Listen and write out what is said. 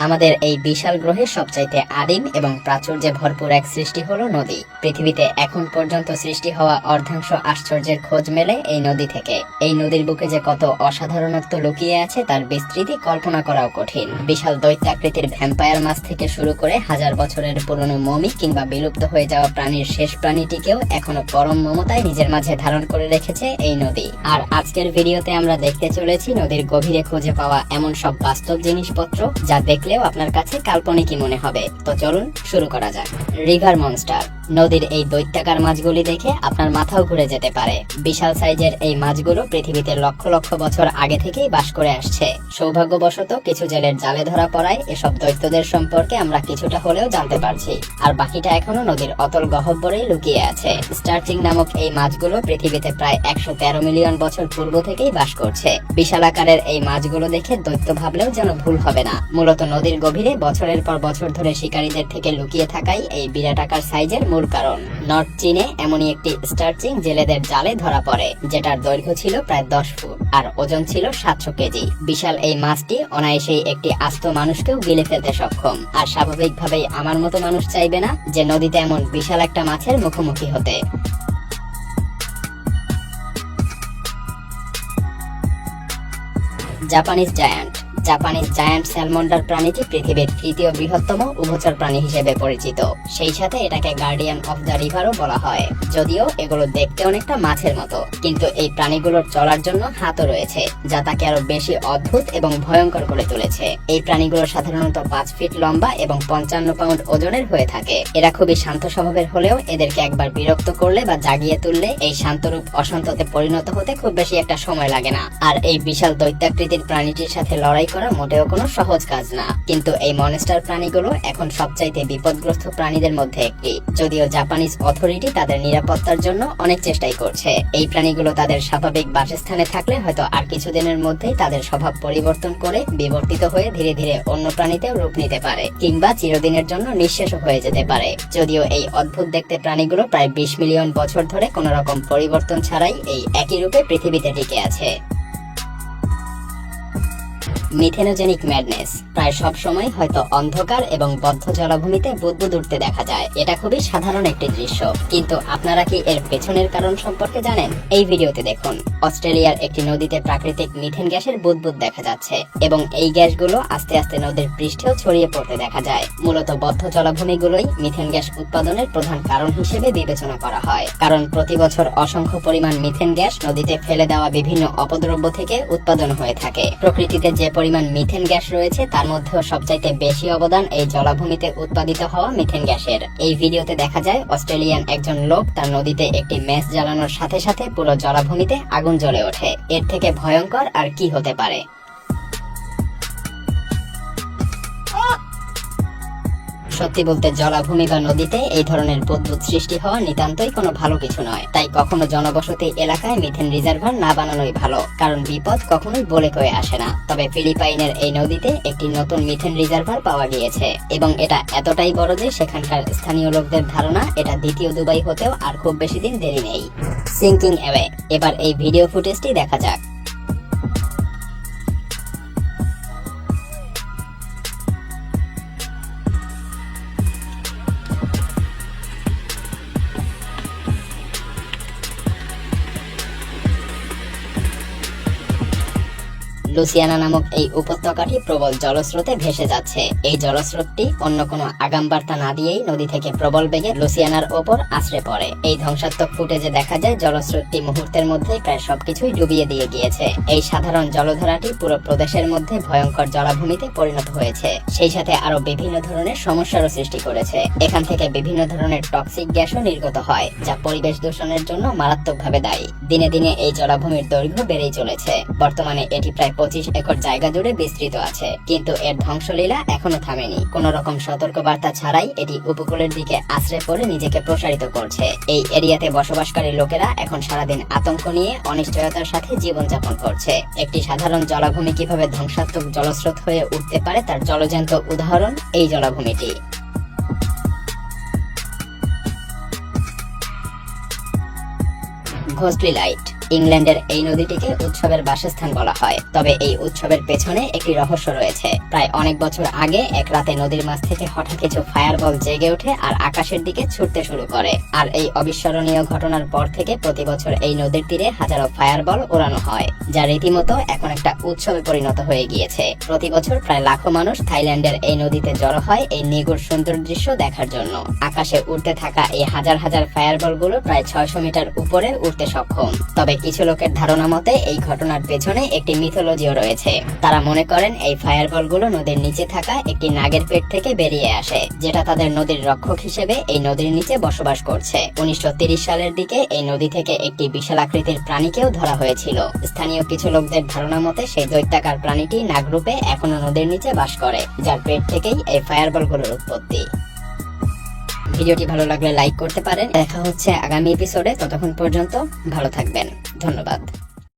আমাদের এই বিশাল গ্রহে সবচাইতে আদিম এবং প্রাচুর্যে ভরপুর এক সৃষ্টি হলো নদী। পৃথিবীতে এখন পর্যন্ত সৃষ্টি হওয়া অর্ধাংশ আশ্চর্যের খোঁজ মেলে এই নদী থেকে। এই নদীর বুকে যে কত অসাধারণত্ব লুকিয়ে আছে তার বিস্তৃতি কল্পনা করাও কঠিন। বিশাল দৈত্যাকৃতির ভ্যাম্পায়ার মাছ থেকে শুরু করে হাজার বছরের পুরনো মমি কিংবা বিলুপ্ত হয়ে যাওয়া প্রাণীর শেষ প্রাণীটিকেও এখনও পরম মমতায় নিজের মাঝে ধারণ করে রেখেছে এই নদী। আর আজকের ভিডিওতে আমরা দেখতে চলেছি নদীর গভীরে খুঁজে পাওয়া এমন সব বাস্তব জিনিসপত্র যা দেখলেও আপনার কাছে কাল্পনিকই মনে হবে। তো চলুন শুরু করা যাক। রিভার মনস্টার নদীর এই দৈত্যাকার মাছগুলি দেখে আপনার মাথাও ঘুরে যেতে পারে। বিশাল সাইজের এই মাছগুলো পৃথিবীতে লক্ষ লক্ষ বছর আগে থেকেই বাস করে আসছে। সৌভাগ্যবশত কিছু জেলের জালে ধরা পড়ায় এসব দৈত্যদের সম্পর্কে আমরা কিছুটা হলেও জানতে পারছি। আর বাকিটা এখনও নদীর অতল গহব্বরেই লুকিয়ে আছে। স্টার্চিং নামক এই মাছগুলো পৃথিবীতে প্রায় একশো তেরো মিলিয়ন বছর পূর্ব থেকেই বাস করছে। বিশাল আকারের এই মাছগুলো দেখে দৈত্য ভাবলেও যেন ভুল হবে না। মূলত নদীর গভীরে বছরের পর বছর ধরে শিকারীদের থেকে লুকিয়ে থাকাই এই বিরাট আকার সাইজের মূল কারণ। নর্থ চীনে এমনই একটি স্টার্চিং জেলেদের জালে ধরা পড়ে, যেটার দৈর্ঘ্য ছিল প্রায় দশ ফুট আর ওজন ছিল সাতশো কেজি। বিশাল এই মাছটি অনায়াসেই একটি আস্ত মানুষকেও গিলে ফেলতে সক্ষম। আর স্বাভাবিকভাবেই আমার মতো মানুষ চাইবে না যে নদীতে এমন বিশাল একটা মাছের মুখোমুখি হতে। Japanese giant Japanese giant salamander প্রাণীটি পৃথিবীর তৃতীয় বৃহত্তম উভচর প্রাণী হিসেবে পরিচিত। সেই সাথে এটাকে গার্ডিয়ান অফ দ্য রিভারও বলা হয়। যদিও এগুলো দেখতে অনেকটা মাছের মতো, কিন্তু এই প্রাণীগুলোর চলার জন্য হাতও রয়েছে, যা তাকে আরও বেশি অদ্ভুত এবং ভয়ঙ্কর করে তুলেছে। এই প্রাণীগুলো সাধারণত পাঁচ ফিট লম্বা এবং পঞ্চান্ন পাউন্ড ওজনের হয়ে থাকে। এরা খুবই শান্ত স্বভাবের হলেও এদেরকে একবার বিরক্ত করলে বা জাগিয়ে তুললে এই শান্তরূপ অশান্ততে পরিণত হতে খুব বেশি একটা সময় লাগে না। আর এই বিশাল দৈত্যাকৃতির প্রাণীটির সাথে লড়াই করা মোটেও কোনো সহজ কাজ না। কিন্তু এই মনেস্টার প্রাণীগুলো এখন সবচাইতে বিপদগ্রস্ত প্রাণীদের মধ্যে একটি। যদিও জাপানিজ অথরিটি তাদের নিরাপত্তার জন্য অনেক চেষ্টাই করছে। এই প্রাণীগুলো তাদের স্বাভাবিক বাসস্থানে থাকলে হয়তো আর কিছুদিনের মধ্যেই তাদের স্বভাব পরিবর্তন করে বিবর্তিত হয়ে ধীরে ধীরে অন্য প্রাণীতেও রূপ নিতে পারে, কিংবা চিরদিনের জন্য নিঃশেষ হয়ে যেতে পারে। যদিও এই অদ্ভুত দেখতে প্রাণীগুলো প্রায় বিশ মিলিয়ন বছর ধরে কোনো রকম পরিবর্তন ছাড়াই এই একই রূপে পৃথিবীতে টিকে আছে। Methanogenic madness. প্রায় সব সময় হয়তো অন্ধকার এবং বদ্ধ জলাভূমিতে বুদবুদ উঠতে দেখা যায়। এটা খুবই সাধারণ একটি দৃশ্য। কিন্তু আপনারা কি এর পেছনের কারণ সম্পর্কে জানেন? এই ভিডিওতে দেখুন। অস্ট্রেলিয়ার একটি নদীতে প্রাকৃতিক মিথেন গ্যাসের বুদবুদ দেখা যাচ্ছে এবং এই গ্যাসগুলো আস্তে আস্তে নদীর পৃষ্ঠেও ছড়িয়ে পড়তে দেখা যায়। মূলত বদ্ধ জলাভূমিগুলোই মিথেন গ্যাস উৎপাদনের প্রধান কারণ হিসেবে বিবেচনা করা হয়। কারণ প্রতি বছর অসংখ্য পরিমাণ মিথেন গ্যাস নদীতে ফেলে দেওয়া বিভিন্ন অপদ্রব্য থেকে উৎপাদন হয়ে থাকে। প্রকৃতিতে যে পরিমাণ মিথেন গ্যাস রয়েছে, তার মধ্যেও সবচাইতে বেশি অবদান এই জলাভূমিতে উৎপাদিত হওয়া মিথেন গ্যাসের। এই ভিডিওতে দেখা যায়, অস্ট্রেলিয়ান একজন লোক তার নদীতে একটি ম্যাচ জ্বালানোর সাথে সাথে পুরো জলাভূমিতে আগুন জ্বলে ওঠে। এর থেকে ভয়ঙ্কর আর কি হতে পারে? সত্যি বলতে জলাভূমি বা নদীতে এই ধরনের বুদ্বুদ সৃষ্টি হওয়া নিতান্তই কোনো ভালো কিছু নয়। তাই কখনো জনবসতি এলাকায় মিথেন রিজার্ভার না বানানোই ভালো, কারণ বিপদ কখনোই বলে কয়ে আসে না। তবে ফিলিপাইনের এই নদীতে একটি নতুন মিথেন রিজার্ভার পাওয়া গিয়েছে, এবং এটা এতটাই বড় যে সেখানকার স্থানীয় লোকদের ধারণা এটা দ্বিতীয় দুবাই হতেও আর খুব বেশি দিন দেরি নেই। সিঙ্কিং অ্যাওয়ে, এবার এই ভিডিও ফুটেজটি দেখা যাক। লুসিয়ানা নামক এই উপত্যকাটি প্রবল জলস্রোতে ভেসে যাচ্ছে। এই জলস্রোতটি অন্য কোনো আগাম বার্তা না দিয়েই নদী থেকে প্রবল বেগে লুসিয়ানার ওপর আশ্রে পড়ে। এই ধ্বংসাত্মক ফুটেজে দেখা যায়, জলস্রোতটি মুহূর্তের মধ্যেই প্রায় সবকিছুই ডুবিয়ে দিয়ে গিয়েছে। এই সাধারণ জলধারাটি পুরো প্রদেশের মধ্যে ভয়ঙ্কর জলাভূমিতে পরিণত হয়েছে। সেই সাথে আরও বিভিন্ন ধরনের সমস্যারও সৃষ্টি করেছে। এখান থেকে বিভিন্ন ধরনের টক্সিক গ্যাসও নির্গত হয়, যা পরিবেশ দূষণের জন্য মারাত্মকভাবে দায়ী। দিনে দিনে এই জলাভূমির দৈর্ঘ্য বেড়েই চলেছে। বর্তমানে এটি প্রায় পঁচিশ একর জায়গা জুড়ে বিস্তৃত আছে। কিন্তু এর ধ্বংসলীলা এখনও থামেনি। কোন রকম সতর্ক বার্তা ছাড়াই এটি উপকূলের দিকে আশ্রয় পড়ে নিজেকে প্রসারিত করছে। এই এরিয়াতে বসবাসকারী লোকেরা এখন সারাদিন আতঙ্ক নিয়ে অনিশ্চয়তার সাথে জীবনযাপন করছে। একটি সাধারণ জলাভূমি কীভাবে ধ্বংসাত্মক জলস্রোত হয়ে উঠতে পারে তার জলজ্যান্ত উদাহরণ এই জলাভূমিটি। ঘোস্টলি লাইট। ইংল্যান্ডের এই নদীটিকে উৎসবের বাসস্থান বলা হয়। তবে এই উৎসবের পেছনে একটি রহস্য রয়েছে। প্রায় অনেক বছর আগে এক রাতে নদীর মাছ থেকে হঠাৎ কিছু ফায়ারবল জেগে ওঠে আর আকাশের দিকে ছুটতে শুরু করে। আর এই অবিস্মরণীয় ঘটনার পর থেকে প্রতি বছর এই নদীর তীরে হাজারো ফায়ারবল ওড়ানো হয়, যা রীতিমতো এখন একটা উৎসবে পরিণত হয়ে গিয়েছে। প্রতি বছর প্রায় লাখো মানুষ থাইল্যান্ডের এই নদীতে জড়ো হয় এই নিগুড় সুন্দর দৃশ্য দেখার জন্য। আকাশে উঠতে থাকা এই হাজার হাজার ফায়ারবলগুলো প্রায় ছয়শো মিটার উপরে উঠতে সক্ষম। তবে কিছু লোকের ধারণা মতে, এই ঘটনার পেছনে একটি মিথোলজিও রয়েছে। তারা মনে করেন এই ফায়ারবলগুলো নদীর নিচে থাকা একটি নাগের পেট থেকে বেরিয়ে আসে, যেটা তাদের নদীর রক্ষক হিসেবে এই নদীর নিচে বসবাস করছে। উনিশশো সালের দিকে এই নদী থেকে একটি বিশাল আকৃতির প্রাণীকেও ধরা হয়েছিল। স্থানীয় কিছু লোকদের ধারণা মতে, সেই দৈত্যাকার প্রাণীটি নাগরূপে এখনও নদীর নিচে বাস করে, যার পেট থেকেই এই ফায়ারবলগুলোর উৎপত্তি। ভিডিওটি ভালো লাগলে লাইক করতে পারেন। দেখা হচ্ছে আগামী এপিসোডে ততক্ষণ পর্যন্ত ভালো থাকবেন। ধন্যবাদ।